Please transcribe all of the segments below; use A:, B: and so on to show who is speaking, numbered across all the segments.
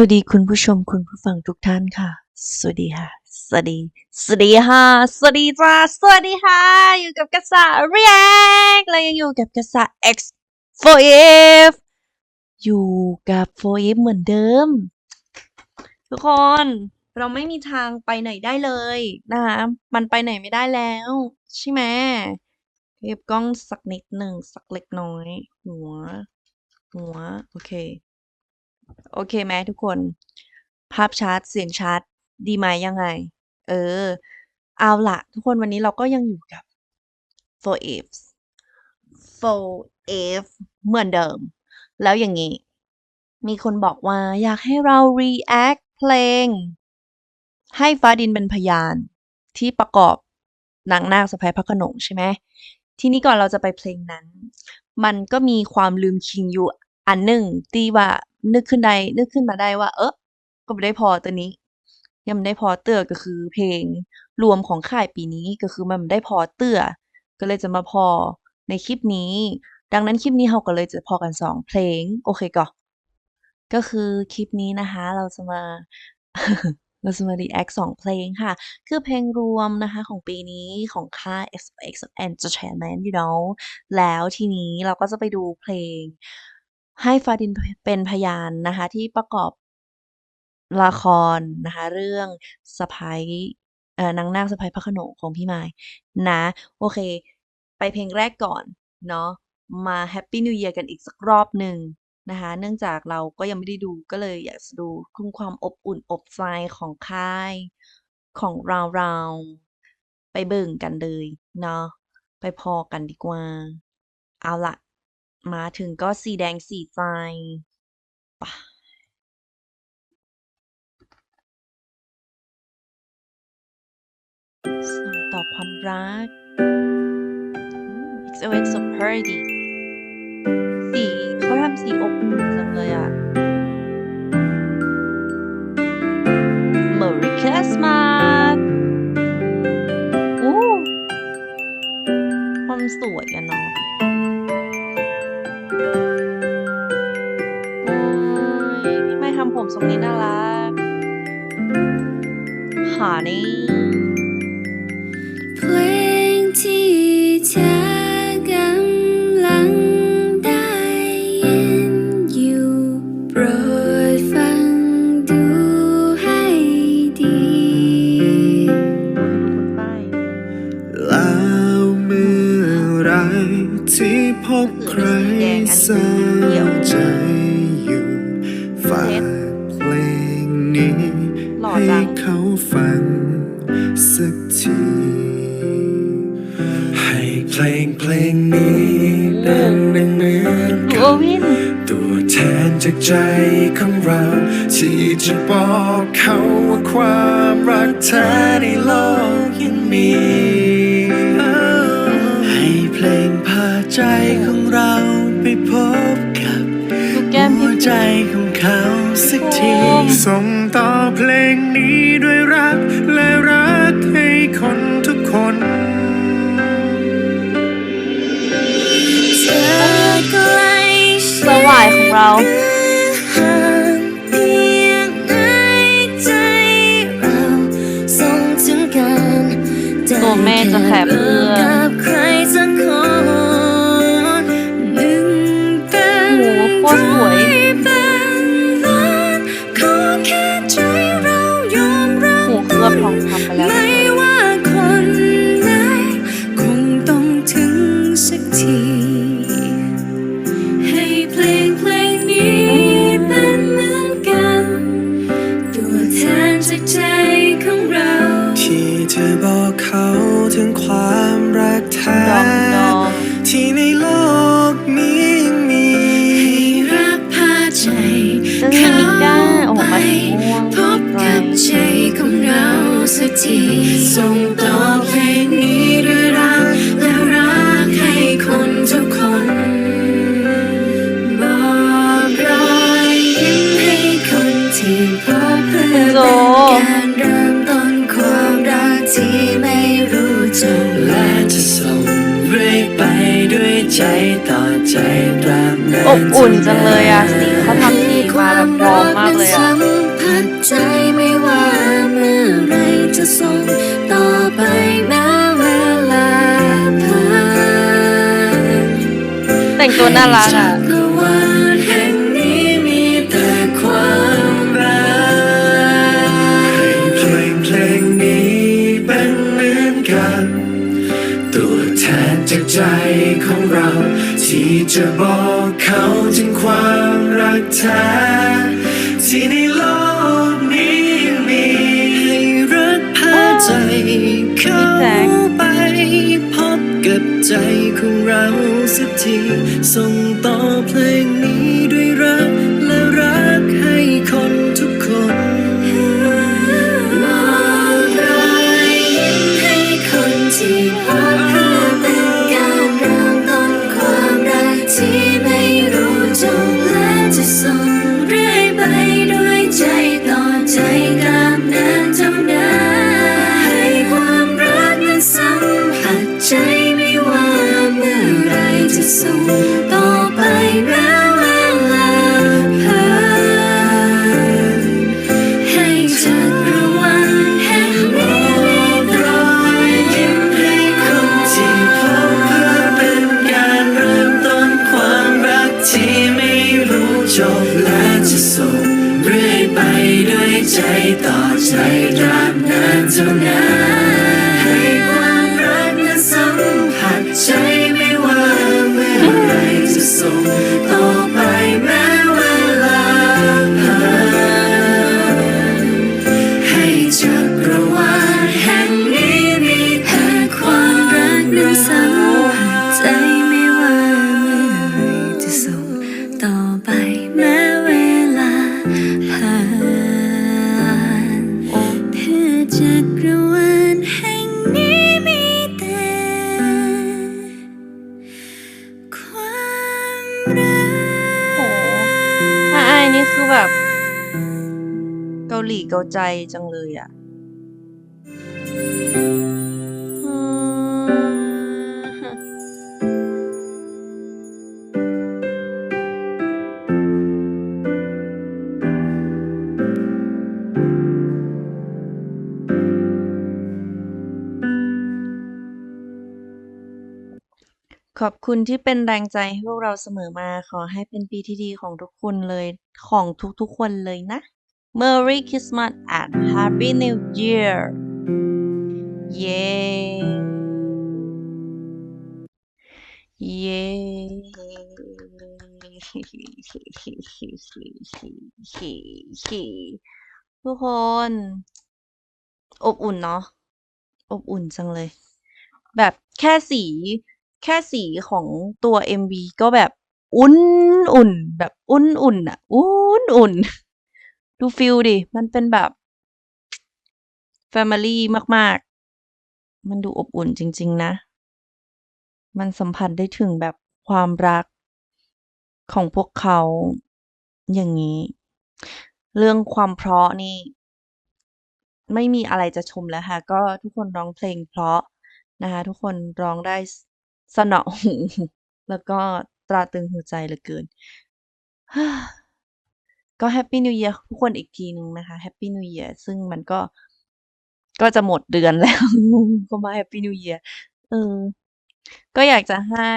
A: วัสดีคุณผู้ชมคุณผู้ฟังทุกท่านค่ะ สวัสดีค่ะ สวัสดี สวัสดีค่ะ สวัสดีจ้า สวัสดีค่ะ อยู่กับกษะ React และยังอยู่กับกษะ X 4F อยู่กับ 4F เหมือนเดิม ทุกคนเราไม่มีทางไปไหนได้เลยนะคะมันไปไหนไม่ได้แล้ว ใช่ไหมเก็บกล้องสักนิดหนึ่งสักเล็กน้อย หัว หัว โอเค โอเคไหมทุกคน ภาพชัดเสียงชัด ดีไหมยังไง เออ เอาละทุกคนวันนี้เราก็ยังอยู่กับ 4F 4F เหมือนเดิม แล้วอย่างนี้ มีคนบอกว่าอยากให้เรา react เพลง ให้ฟ้าดินเป็นพยานที่ประกอบนางนาคสะพายพระโขนงใช่ไหมทีนี้ก่อนเราจะไปเพลงนั้น มันก็มีความลืมคิงอยู่ อันหนึ่งที่ว่านึกขึ้นได้นึกขึ้นมาได้ว่า เออก็ไม่ได้พอตัวนี้ ยังไม่ได้พอเตื้อก็คือเพลงรวมของค่ายปีนี้ก็คือมันไม่ได้พอเตื้อก็เลยจะมาพอในคลิปนี้ ดังนั้นคลิปนี้เราก็เลยจะพอกันสองเพลง โอเคก่อก็คือคลิปนี้นะคะ เราจะมาเราจะมา react สองเพลงค่ะ คือเพลงรวมนะคะของปีนี้ของค่าย XOX Entertainment you know แล้วทีนี้เราก็จะไปดูเพลง ให้ฟาดินเป็นพยานนะคะที่ประกอบละครนะคะเรื่องสะพายเอ่อนางนาคสะพายพระขนงของพี่มายนะ โอเค ไปเพลงแรกก่อน เนาะมา Happy New Year กันอีกสักรอบหนึ่งนะคะ เนื่องจากเราก็ยังไม่ได้ดูก็เลยอยากดูคุณความอบอุ่นอบใจของค่าย ของเราเราไปเบิ่งกันเลยเนาะไปพอกันดีกว่า เอาล่ะ มาถึงก็สีแดงสีใจปะส่งต่อความรัก It's always so pretty สีเขาทำสีอบอุ่นจังเลยอะ Merry Christmas อู้ความสวยอะเนาะโอ้ย พี่ไม่ทำผมทรงนี้น่ารักหานี่
B: จะบอกเขาว่าความรักแท้ในโลกยังมี ให้เพลงพาใจของเราไปพบกับ
A: ดูแก้ม
B: หั
A: พี่
B: วใจของเขาสักที
A: โอ้
B: ส่งต่อเพลงนี้ด้วยรักและรักให้คนทุกคน
C: เธอใกล้
A: สวายของเรา ตัวแม่จะแคบเพื่อน
C: กับใครสักคนหนึ่งเป็น
A: โหโคตรสวย
C: อใจตรา
B: บนา
A: น
C: อบอุ่นจั
B: งเล
A: ยอะสีเขาทำที่มาแบบพร้อมมากเลยอะ
C: สัมผัสใจไม่ว่าเมื่อไรจะส่งต่อไปแม้เวลาผ่าน
A: แต่งตัวน่ารักอะ
C: จักรวาลแห่งนี้มีแต่ความรัก
B: ให้เพลงเพลงนี้เป็นเหมือนกันตัวแทนจากใจของเรา ที่จะบอกเขาถึงความรักแท้ที่ในโลกนี้มีให้รักพาใจเข้าไป พบกับใจของเราสักทีส่งต่อเพลง ใจ
C: จังเลย
B: อะ
A: ขอบคุณที่เป็นแรงใจให้พวกเราเสมอมา ขอให้เป็นปีที่ดีของทุกคนเลย ของทุกๆคนเลยนะ Merry Christmas and Happy New Year เย้เย้ทุกคน อบอุ่นเนาะ อบอุ่นจังเลย แบบแค่สี แค่สีของตัว MV ก็แบบ อุ่นอุ่น แบบอุ่นอุ่นอะอุ่นอุ่น ดูฟิลดิ มันเป็นแบบ Family มาก ๆ มันดูอบอุ่นจริง ๆ นะ มันสัมผัสได้ถึงแบบความรักของพวกเขาอย่างนี้ เรื่องความเพราะนี่ ไม่มีอะไรจะชมแล้วค่ะ ก็ทุกคนร้องเพลงเพราะนะคะ ทุกคนร้องได้สนอหูแล้วก็ตราตรึงหัวใจเหลือเกิน ก็แฮปปี้นิว e ย r ทุกคนอีกทีหนึ่งนะคะแฮปปี้นิว e ย r ซึ่งมันก็ก็จะหมดเดือนแล้ว ก็มาแฮปปี้นิว e ย r เออ ก็อยากจะให้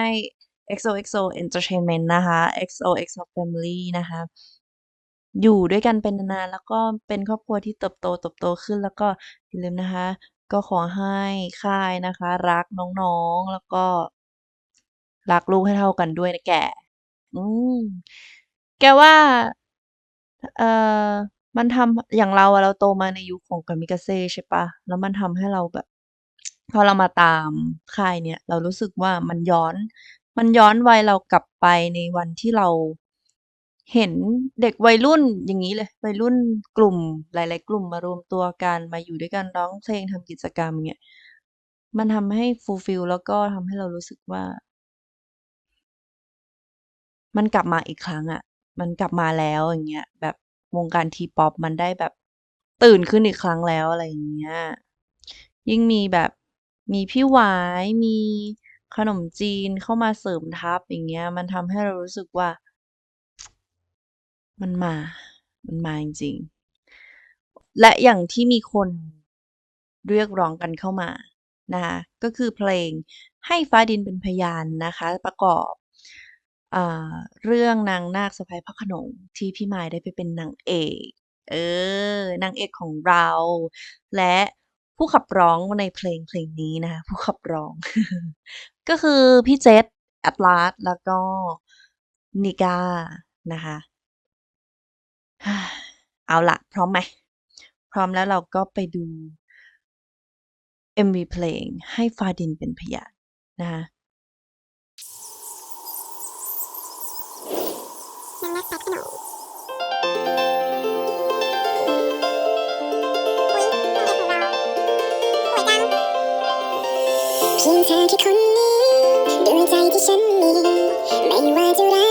A: XOXO Entertainment นะคะ XOXO Family นะคะ อยู่ด้วยกันเป็นนานๆแล้วก็เป็นครอบครัวที่เติบโตเติบโตขึ้นแล้วก็อย่าลืมนะคะ ก็ขอให้ค่ายนะคะ รักน้องๆแล้วก็ รักลูกให้เท่ากันด้วยนะแกอืมแกว่า เอ่อ มันทำ อย่างเราอะ เราโตมาในยุคของ Kamikaze ใช่เปล่า แล้วมันทำให้เราแบบ พอเรามาตามค่ายเนี่ยเรารู้สึกว่ามันย้อน มันย้อนวัยเรากลับไปในวันที่เรา เห็นเด็กวัยรุ่น อย่างงี้เลย วัยรุ่นกลุ่ม หลาย ๆ กลุ่มมารวมตัวกัน มาอยู่ด้วยกัน ร้องเพลง ทำกิจกรรม อย่างเงี้ย มันทำให้ fulfill แล้วก็ทำให้เรารู้สึกว่า มันกลับมาอีกครั้งอะ มันกลับมาแล้วอย่างเงี้ยแบบวงการ T-pop มันได้แบบตื่นขึ้นอีกครั้งแล้วอะไรอย่างเงี้ยยิ่งมีแบบมีพี่หวายมีขนมจีนเข้ามาเสริมทัพอย่างเงี้ย มันทำให้เรารู้สึกว่า มันมา มันมาจริงๆ และอย่างที่มีคนเรียกร้องกันเข้ามานะคะก็คือเพลงให้ฟ้าดินเป็นพยานนะคะ ประกอบ อ่า เรื่องนางนาคสะพ้ายพระโขนง ที่พี่มายได้ไปเป็นนางเอก เออ นางเอกของเรา และผู้ขับร้องในเพลงเพลงนี้นะคะ ผู้ขับร้อง ก็คือพี่เจษ แอตลาสแล้วก็นิก้านะคะ เอาละพร้อมไหม พร้อมแล้วเราก็ไปดู MV เพลงให้ฟาดินเป็นพยานนะคะ
D: นางนักปัดขนมอุ๊ยเอกเพียงเธอแค่คนนี้ดวงใจที่ฉันมี ไม่ว่าจะร้า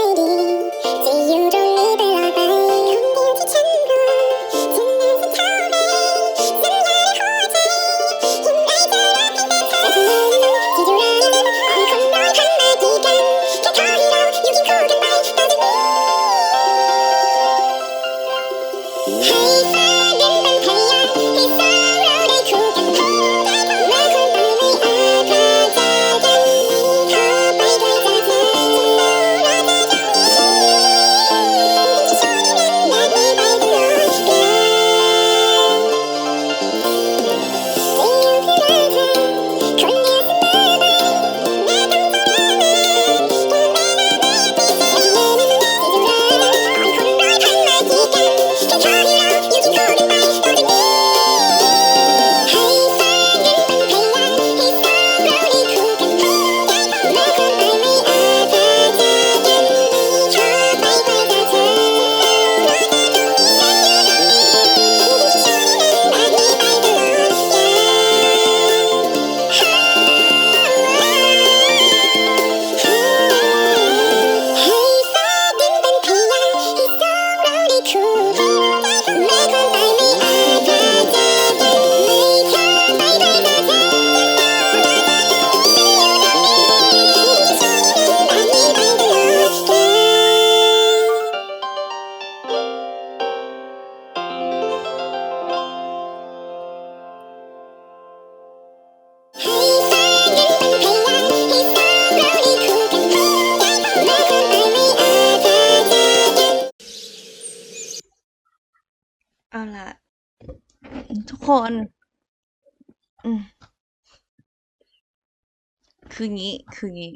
A: คืองี้ คืองี้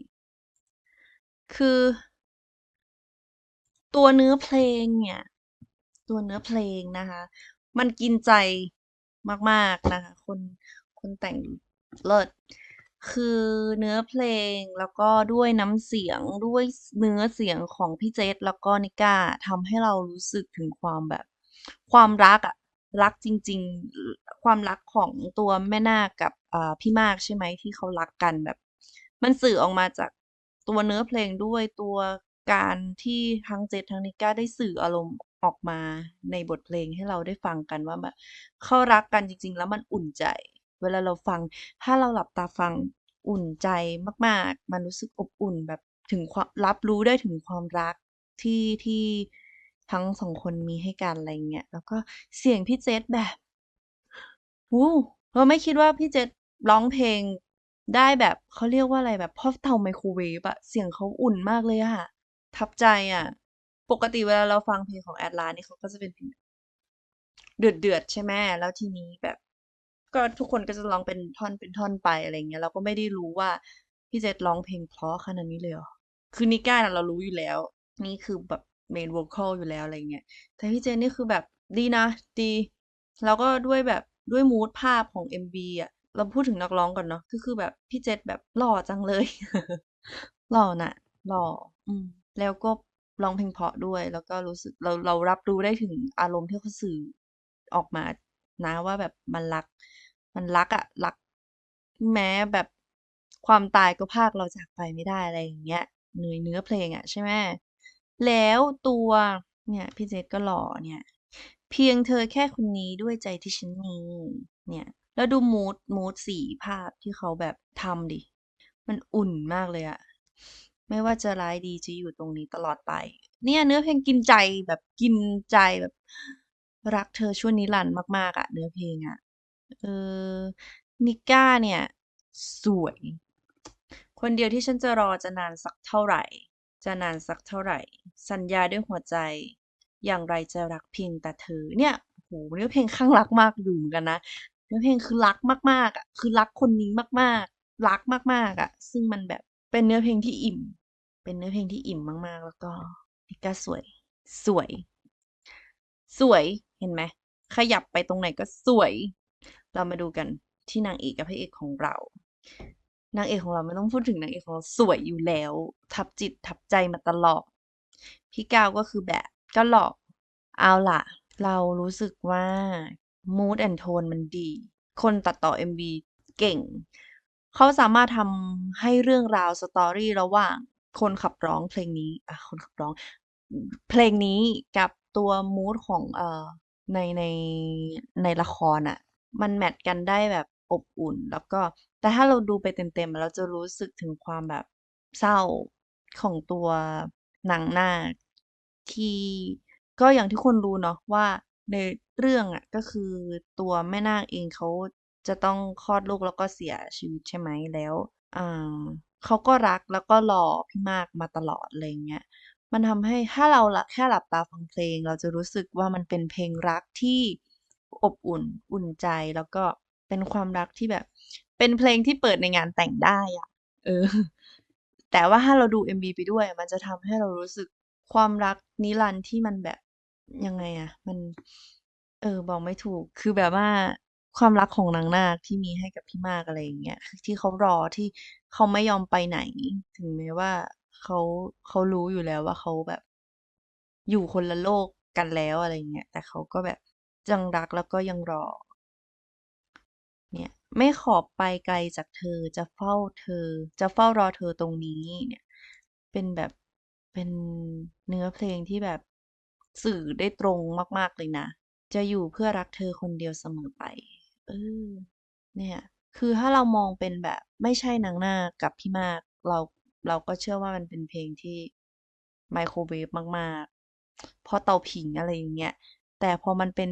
A: คือ ตัวเนื้อเพลงเนี่ย ตัวเนื้อเพลงนะคะ มันกินใจมาก ๆ นะคะ คนคนแต่งเลิศคือเนื้อเพลงแล้วก็ด้วยน้ำเสียงด้วยเนื้อเสียงของพี่เจษแล้วก็นิก้าทำให้เรารู้สึกถึงความแบบ ความรักอะรักจริง ๆ ความรักของตัวแม่นาคกับพี่มากใช่ไหมที่เขารักกันแบบ มันสื่อออกมาจากตัวเนื้อเพลงด้วยตัวการที่ทั้งเจษทั้งนิก้าได้สื่ออารมณ์ออกมาในบทเพลงให้เราได้ฟังกันว่าแบบเขารักกันจริง ๆ แล้วมันอุ่นใจ เวลาเราฟัง ถ้าเราหลับตาฟังอุ่นใจมากๆ มันรู้สึกอบอุ่นแบบถึงความรับรู้ได้ถึงความรักที่ที่ทั้งสองคนมีให้กันอะไรเงี้ยแล้วก็เสียงพี่เจษแบบโอ้เราไม่คิดว่าพี่เจษร้องเพลง ได้แบบเขาเรียกว่าอะไรแบบพ่อเตาไมโครเวฟอะเสียงเขาอุ่นมากเลยอะทับใจอะปกติเวลาเราฟังเพลงของแอดลานี่เขาก็จะเป็นเพลงเดือดเดือดๆใช่ไหมแล้วทีนี้แบบ ก็ทุกคนก็จะร้องเป็นท่อนเป็นท่อนไปอะไรเงี้ยเราก็ไม่ได้รู้ว่าพี่เจษร้องเพลงเพราะขนาดนี้เลยหรอคือนิก้าน่ะเรารู้อยู่แล้ว นี่คือแบบเมน vocal อยู่แล้วอะไรเงี้ยแต่พี่เจนนี่คือแบบดีนะ ดี แล้วก็ด้วยแบบด้วยมูดภาพของ MV อะ เราพูดถึงนักร้องก่อนเนาะก็คือแบบพี่เจษแบบหล่อจังเลย หล่อน่ะ หล่อ อืม แล้วก็ร้องเพลงเพราะด้วย แล้วก็รู้สึกเราเรารับรู้ได้ถึงอารมณ์ที่เขาสื่อออกมานะว่าแบบมันรัก มันรักอะรัก แม้แบบความตายก็พากเราจากไปไม่ได้อะไรอย่างเงี้ยเนื้อเนื้อเพลงอะใช่ไหมแล้วตัวเนี่ยพี่เจษก็หล่อเนี่ย เพียงเธอแค่คนนี้ด้วยใจที่ฉันมีเนี่ย แล้วดูมูดมูดสีภาพที่เขาแบบทำดิ มันอุ่นมากเลยอะไม่ว่าจะร้ายดีจะอยู่ตรงนี้ตลอดไป เนี่ยเนื้อเพลงกินใจแบบกินใจแบบ รักเธอช่วงนิรันมากๆอะเนื้อเพลงอะเออนิก้าเนี่ย สวย คนเดียวที่ฉันจะรอจะนานสักเท่าไหร่ จะนานสักเท่าไหร่ สัญญาด้วยหัวใจ อย่างไรจะรักเพียงแต่เธอเนี่ยโหเนื้อเพลงข้างรักมากอยู่เหมือนกันนะ นื้อเพลงคือรักมากๆอะคือรักคนนี้มากๆ รักมากๆอะ ซึ่งมันแบบเป็นเนื้อเพลงที่อิ่ม เป็นเนื้อเพลงที่อิ่มมากๆ แล้วก็นิก้าสวย สวย สวยเห็นไหมขยับไปตรงไหนก็สวย เรามาดูกันที่นางเอกกับพระเอกของเรา นางเอกของเราไม่ต้องพูดถึงนางเอกของเราสวยอยู่แล้ว ทับจิตทับใจมาตลอด พี่ก้าวก็คือแบบก็หลอกเอาล่ะ เรารู้สึกว่า mood and tone มันดี คนตัดต่อ MV เก่ง เขาสามารถทำให้เรื่องราวสตอรี่ระหว่างคนขับร้องเพลงนี้อะคนขับร้อง เพลงนี้กับตัว mood ของเอ่อในในในละครอะ มันแมทกันได้แบบอบอุ่น แล้วก็ แต่ถ้าเราดูไปเต็มๆ เราจะรู้สึกถึงความแบบเศร้าของตัวหนางหนาที่ก็อย่างที่คนรู้เนาะว่าใน เรื่องอะก็คือตัวแม่นาคเองเขาจะต้องคลอดลูกแล้วก็เสียชีวิตใช่ไหมแล้วอ่าเขาก็รักแล้วก็รอพี่มากมาตลอดอะไรเงี้ยมันทำให้ถ้าเราละแค่หลับตาฟังเพลง เราจะรู้สึกว่ามันเป็นเพลงรักที่อบอุ่นอุ่นใจแล้วก็เป็นความรักที่แบบ เป็นเพลงที่เปิดในงานแต่งได้อะเออ แต่ว่าถ้าเราดู MV ไปด้วย มันจะทำให้เรารู้สึกความรักนิรันดร์ที่มันแบบยังไงอะมัน เออ บอกไม่ถูก คือแบบว่าความรักของนางนาคที่มีให้กับพี่มากอะไรอย่างเงี้ย คือที่เขารอที่เขาไม่ยอมไปไหน ถึงแม้ว่าเขาเขารู้อยู่แล้วว่าเขาแบบ อยู่คนละโลกกันแล้วอะไรเงี้ย แต่เขาก็แบบยังรักแล้วก็ยังรอ เนี่ย ไม่ขอไปไกลจากเธอจะเฝ้าเธอ จะเฝ้ารอเธอตรงนี้ เนี่ย เป็นแบบเป็นเนื้อเพลงที่แบบสื่อได้ตรงมาก ๆ เลยนะ จะอยู่เพื่อรักเธอคนเดียวเสมอไป เออ เนี่ย คือถ้าเรามองเป็นแบบไม่ใช่นางหน้ากับพี่มาก เราเราก็เชื่อว่ามันเป็นเพลงที่ไมโครเวฟมากๆ เพราะเตาผิงอะไรอย่างเงี้ย แต่พอมันเป็น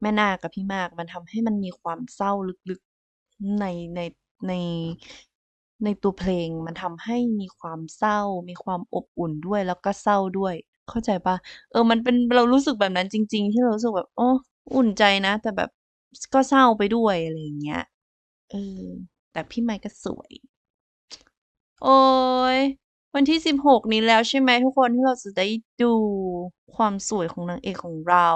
A: แม่นาคกับพี่มาก มันทำให้มันมีความเศร้าลึกๆ ในในในในตัวเพลงมันทำให้มีความเศร้า มีความอบอุ่นด้วยแล้วก็เศร้าด้วย เข้าใจปล่าเออ มันเป็นเรารู้สึกแบบนั้นจริง ๆ ที่เรารู้สึกแบบโอ้อุ่นใจนะ แต่แบบก็เศร้าไปด้วยอะไรอย่างเงี้ยเออ แต่พี่ไมค์ก็สวย โอ๊ยวันที่16นี้แล้วใช่ไหมทุกคนที่เราจะได้ดูความสวยของนางเอกของเรา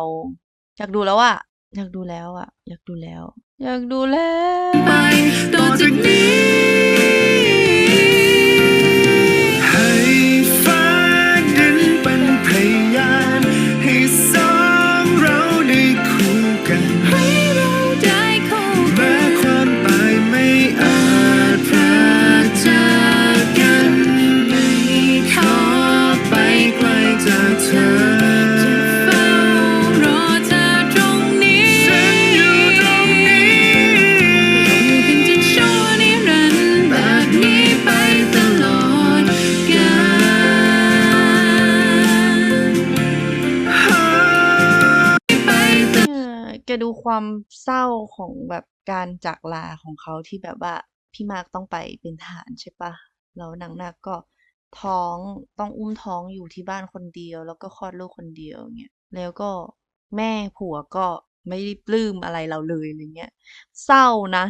A: อยากดูแล้วอะอยากดูแล้วอะอยากดูแล้ว อยากดูแล้ว
B: ไปต่อจากนี้
C: ข
B: อ
C: งแบบกา
A: รจากลาของเขาที่แบบว่าพี่มากต้องไปเป็นทหารใช่ปะแล้วนางนาคก็ท้องต้องอุ้มท้องอยู่ที่บ้านคนเดียว แล้วก็คลอดลูกคนเดียวเงี้ยแล้วก็แม่ผัวก็ไม่ได้ปลื้มอะไรเราเลยอะไรเงี้ย เศร้านะ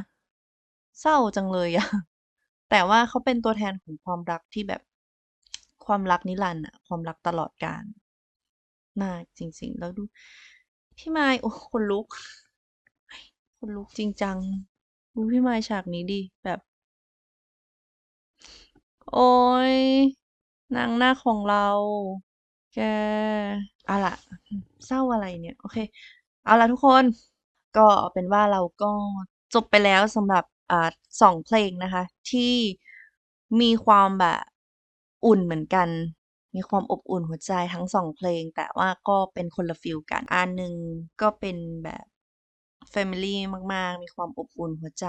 A: เศร้าจังเลยอะแต่ว่าเขาเป็นตัวแทนของความรักที่แบบความรักนิรันดร์อะความรักตลอดกาลมากจริง ๆ แล้วดู พี่ไมโอ้คนลุก คนลุกจริงจังดูพี่ไมค์ฉากนี้ดิแบบ โอ้ยนางหน้าของเรา แกเอาล่ะเศร้าอะไรเนี่ย โอเค เอาล่ะทุกคน ก็เป็นว่าเราก็จบไปแล้วสำหรับอ่าสองเพลงนะคะ ที่มีความแบบอุ่นเหมือนกัน มีความอบอุ่นหัวใจทั้งสองเพลง แต่ว่าก็เป็นคนละฟีลกัน อันหนึ่งก็เป็นแบบ Family มาก ๆ มีความอบอุ่นหัวใจ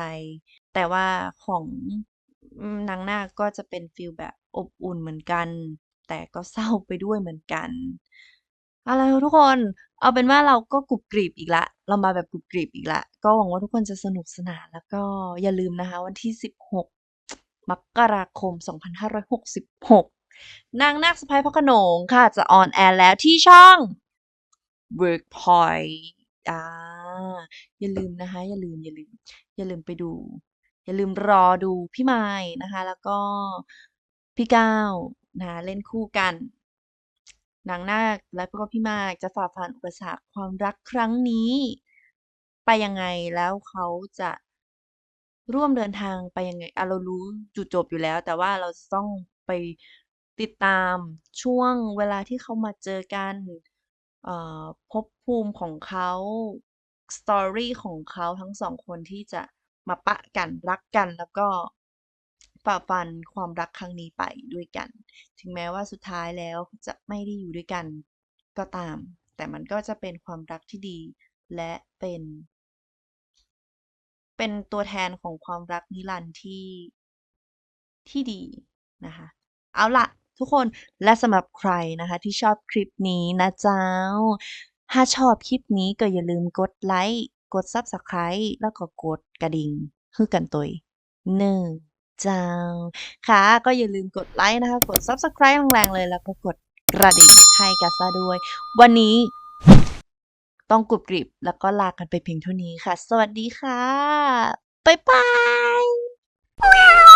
A: แต่ว่าของนางนาคก็จะเป็นฟีลแบบอบอุ่นเหมือนกัน แต่ก็เศร้าไปด้วยเหมือนกันอาละทุกคนเอาเป็นว่าเราก็กรุบกริบอีกละ เรามาแบบกรุบกริบอีกละ ก็หวังว่าทุกคนจะสนุกสนานแล้วก็อย่าลืมนะคะ วันที่ 16 มกราคม 2566 นางนาคสะพายพระขนงค่ะ จะออนแอร์แล้วที่ช่อง Workpoint อ่าอย่าลืมนะคะ อย่าลืมอย่าลืม อย่าลืมไปดู อย่าลืมรอดูพี่ไม้นะคะ แล้วก็พี่ก้าวนะะเล่นคู่กันนางนาคและก็พี่มากจะฝ่าฟันอุปสรรคความรักครั้งนี้ ไปยังไงแล้วเขาจะร่วมเดินทางไปยังไงอะเรารู้จุดจบอยู่แล้ว แต่ว่าเราจะต้องไปติดตามช่วงเวลาที่เขามาเจอกัน เอ่อภพภูมิของเขาสตอรี่ของเขาทั้งสองคนที่จะมาปะกันรักกันแล้วก็ฝ่าฟันความรักครั้งนี้ไปด้วยกัน ถึงแม้ว่าสุดท้ายแล้วจะไม่ได้อยู่ด้วยกันก็ตาม แต่มันก็จะเป็นความรักที่ดี และเป็น เป็นตัวแทนของความรักนิรันดร์ที่ที่ดีนะคะ เอาล่ะ ทุกคนและสำหรับใครนะคะที่ชอบคลิปนี้นะเจ้า ถ้าชอบคลิปนี้ก็อย่าลืมกดไลค์กด Subscribe แล้วก็กดกระดิ่งคือกันตัวหนึ่งเจ้าค่ะก็อย่าลืมกดไลค์นะคะ กด Subscribe แรงๆเลยแล้วก็กดกระดิ่งให้กัสซาด้วย วันนี้ต้องกรุบกริบแล้วก็ลากันไปเพียงเท่านี้ค่ะ สวัสดีค่ะ บ๊ายบาย